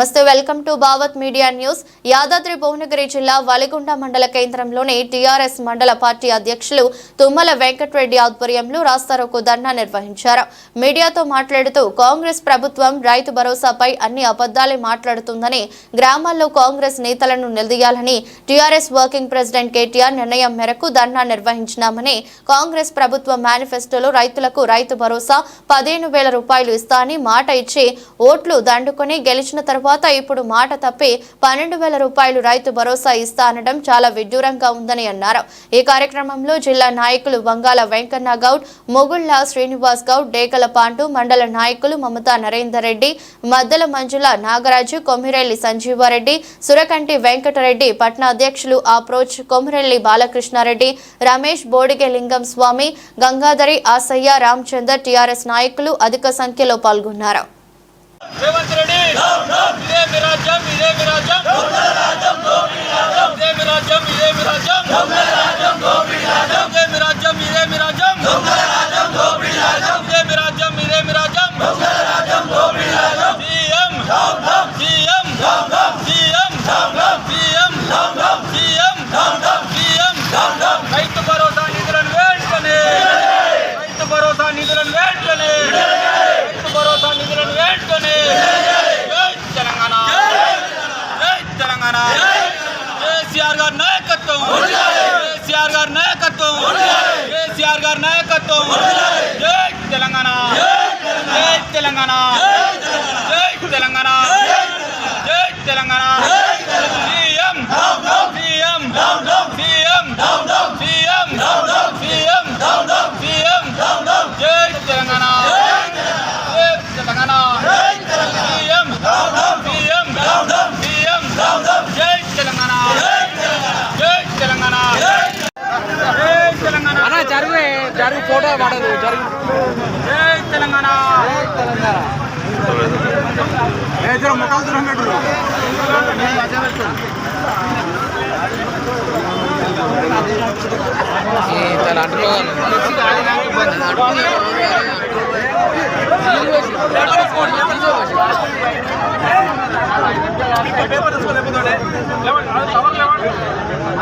నమస్తే welcome to Bhavat media news. Yadadri Bhuvanagiri జిల్లా వలిగొండ మండల కేంద్రంలోని టీఆర్ఎస్ మండల పార్టీ అధ్యక్షులు తుమ్మల వెంకటరెడ్డి ఆధ్వర్యంలో రాస్తారోకు ధర్నా నిర్వహించారు. మీడియాతో మాట్లాడుతూ కాంగ్రెస్ ప్రభుత్వం రైతు భరోసాపై అన్ని అబద్దాలే మాట్లాడుతుందని గ్రామాల్లో కాంగ్రెస్ నేతలను నిలదీయాలని టీఆర్ఎస్ వర్కింగ్ ప్రెసిడెంట్ కేటీఆర్ నిర్ణయం మేరకు ధర్నా నిర్వహించినామని కాంగ్రెస్ ప్రభుత్వ మేనిఫెస్టోలో రైతులకు రైతు భరోసా పదిహేను వేల రూపాయలు ఇస్తా అని మాట ఇచ్చి ఓట్లు దండుకొని గెలిచిన తర్వాత ఇప్పుడు మాట తప్పి పన్నెండు వేల రూపాయలు రైతు భరోసా ఇస్తా అనడం చాలా విడ్డూరంగా ఉందని అన్నారు. ఈ కార్యక్రమంలో జిల్లా నాయకులు వంగాల వెంకన్న గౌడ్ మొగుళ్ళ శ్రీనివాస్ గౌడ్ డేకల పాండు మండల నాయకులు మమతా నరేందర్ రెడ్డి మద్దల మంజుల నాగరాజు కొమ్మిరెల్లి సంజీవారెడ్డి సురకంటి వెంకటరెడ్డి పట్న అధ్యక్షులు ఆప్రోచ్ కొమ్మిరెల్లి బాలకృష్ణారెడ్డి రమేష్ బోడిగే లింగం స్వామి గంగాధరి ఆసయ్య రామచందర్ టీఆర్ఎస్ నాయకులు అధిక సంఖ్యలో పాల్గొన్నారు. రేవంత్ రెడ్డి. ఇదే మీ గారి జై తెలంగాణ జై తెలంగాణ జై తెలంగాణ జరుగు జరుగు ఫోటో పడదు జరుగు తెలంగాణ తెలంగాణ ముఖాలు దూరం పెట్టు పేపర్ తీసుకోలేకపోతే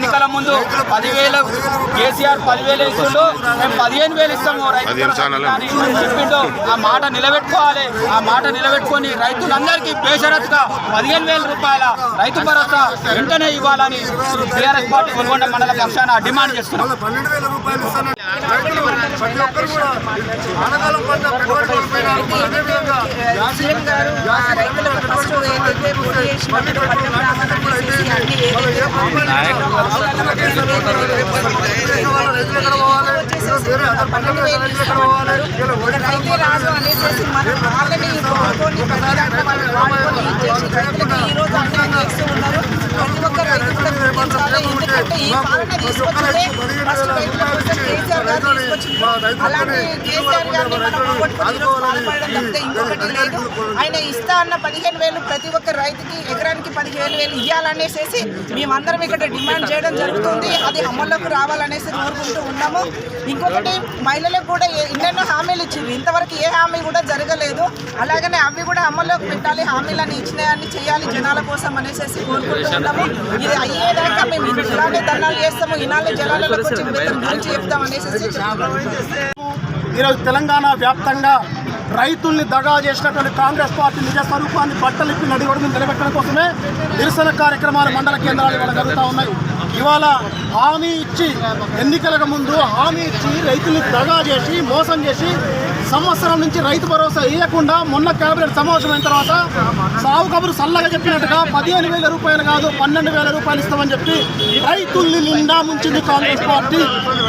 ఎన్నికల ముందు పదివేలు కేసీఆర్ పదివేలు ఇస్తుండో మేము పదిహేను వేలు ఇస్తాము చెప్పిండో. ఆ మాట నిలబెట్టుకోవాలి. ఆ మాట నిలబెట్టుకొని రైతులందరికీ బేషరత్గా పదిహేను వేల రూపాయల రైతు భరోసా వెంటనే ఇవ్వాలని టీఆర్ఎస్ పార్టీ కొనుగొండ మండల పక్షాన డిమాండ్ చేస్తున్నాం. రైతులకు ఫస్ట్ ఏదైతే పట్టణ అన్ని ఏదైతే రాజు అనేసి మనం వాళ్ళని కోరుకొని ప్రజలంటే వాళ్ళని వాడుకొని రైతులకి ఎందుకంటే ఈ పాలన తీసుకొచ్చిందే ఫస్ట్ రైతుల కోసం కేసీఆర్ గారు తీసుకొచ్చింది. అలాంటి కేసీఆర్ గారిని మనం ఈరోజు బాధపడడం తప్పితే ఇంకొకటి లేదు. ఆయన ఇస్తా అన్న పదిహేను వేలు ప్రతి ఒక్క రైతుకి ఎకరానికి పదిహేను వేలు ఇవ్వాలనేసి మేమందరం ఇక్కడ డిమాండ్ చేయడం జరుగుతుంది. అది అమల్లోకి రావాలనేసి కోరుకుంటూ ఉన్నాము. ఇంకొకటి మహిళలకు కూడా ఎన్నెన్నో హామీలు ఇచ్చింది ఇంతవరకు ఏ హామీ కూడా జరగలేదు. అలాగనే అవి కూడా అమల్లోకి పెట్టాలి. హామీలని ఇచ్చినవన్నీ చేయాలి జనాల కోసం అనేసి కోరుకుంటూ ఉన్నాము. ఇది అయ్యేదాకా మేము ఇలానే ధర్నాలు చేస్తాము. ఇలానే జనాలకు వచ్చి గురించి చెప్తాం అనేసి ఈరోజు తెలంగాణ వ్యాప్తంగా రైతుల్ని దగా చేసినటువంటి కాంగ్రెస్ పార్టీ నిజ స్వరూపాన్ని బట్టలిప్పి నడిగొడు నిలబెట్టడం కోసమే నిరసన కార్యక్రమాలు మండల కేంద్రాలు ఇవాళ జరుగుతూ ఉన్నాయి. ఇవాళ హామీ ఇచ్చి ఎన్నికలకు ముందు హామీ ఇచ్చి రైతుల్ని దగా చేసి మోసం చేసి సంవత్సరం నుంచి రైతు భరోసా ఇవ్వకుండా మొన్న కేబినెట్ సమావేశం అయిన తర్వాత సాగు కబురు సల్లగా చెప్పినట్టుగా పదిహేను వేల రూపాయలు కాదు పన్నెండు వేల రూపాయలు ఇస్తామని చెప్పి రైతుల్ని నిండా ముంచింది కాంగ్రెస్ పార్టీ.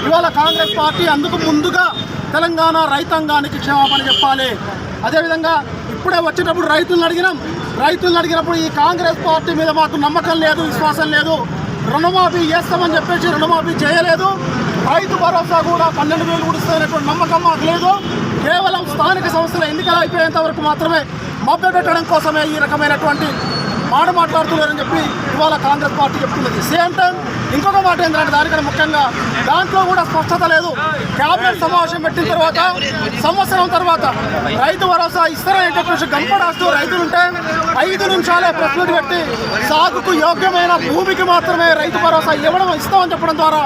ఇవాళ కాంగ్రెస్ పార్టీ అందుకు ముందుగా తెలంగాణ రైతాంగానికి క్షమాపణ చెప్పాలి. అదేవిధంగా ఇప్పుడే వచ్చేటప్పుడు రైతులను అడిగినాం. రైతులను అడిగినప్పుడు ఈ కాంగ్రెస్ పార్టీ మీద మాకు నమ్మకం లేదు విశ్వాసం లేదు. రుణమాఫీ చేస్తామని చెప్పేసి రుణమాఫీ చేయలేదు. రైతు భరోసా కూడా పన్నెండు వేలు కూడా నమ్మకం మాకు లేదు. కేవలం స్థానిక సంస్థల ఎన్నికలు అయిపోయేంత వరకు మాత్రమే మభ్యపెట్టడం కోసమే ఈ రకమైనటువంటి మాట మాట్లాడుతున్నారని చెప్పి ఇవాళ కాంగ్రెస్ పార్టీ చెప్తున్నది. సేమ్ టైం ఇంకొక మాట ఏంటంటే దానికన్నా ముఖ్యంగా దాంట్లో కూడా స్పష్టత లేదు. కేబినెట్ సమావేశం పెట్టిన తర్వాత సంవత్సరం తర్వాత రైతు భరోసా ఇస్తారని చెప్పేసి గంపడాస్తూ రైతులుంటే ఐదు నిమిషాలే ప్రశ్నలు పెట్టి సాగుకు యోగ్యమైన భూమికి మాత్రమే రైతు భరోసా ఇవ్వడం ఇస్తామని చెప్పడం ద్వారా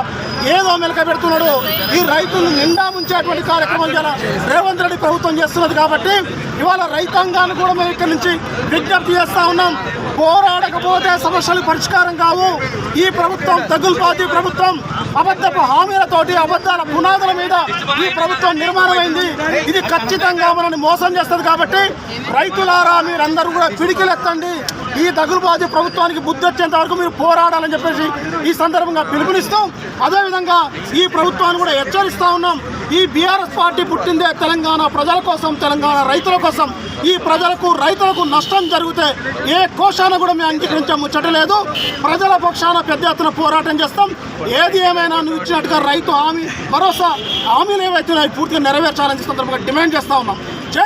ఏదో మెలక పెడుతున్నాడు. ఈ రైతులు నిండా ముంచేటువంటి కార్యక్రమం చాలా రేవంత్ రెడ్డి ప్రభుత్వం చేస్తున్నది కాబట్టి ఇవాళ రైతాంగాన్ని కూడా మేము ఇక్కడి నుంచి విజ్ఞప్తి చేస్తా ఉన్నాం. పోరాడకపోతే సమస్యలు పరిష్కారం కావు. ఈ ప్రభుత్వం తగులుపాతి ప్రభుత్వం అబద్ధపు హామీలతోటి అబద్ధాల పునాదుల మీద ఈ ప్రభుత్వం నిర్మాణమైంది. ఇది ఖచ్చితంగా మనల్ని మోసం చేస్తుంది కాబట్టి రైతులారా మీరందరూ కూడా పిడికిలెత్తండి. ఈ తగులుబాజీ ప్రభుత్వానికి బుద్ధి వచ్చేంత వరకు మీరు పోరాడాలని చెప్పేసి ఈ సందర్భంగా పిలుపునిస్తాం. అదేవిధంగా ఈ ప్రభుత్వాన్ని కూడా హెచ్చరిస్తా ఉన్నాం. ఈ బీఆర్ఎస్ పార్టీ పుట్టిందే తెలంగాణ ప్రజల కోసం తెలంగాణ రైతుల కోసం. ఈ ప్రజలకు రైతులకు నష్టం జరిగితే ఏ కోశాన కూడా మేము అంగీకరించే ముచ్చట లేదు. ప్రజల పక్షాన పెద్ద ఎత్తున పోరాటం చేస్తాం. ఏది ఏమైనా నువ్వు ఇచ్చినట్టుగా రైతు హామీ భరోసా హామీలు ఏవైతే పూర్తిగా నెరవేర్చాలని సందర్భంగా డిమాండ్ చేస్తా ఉన్నాం. జై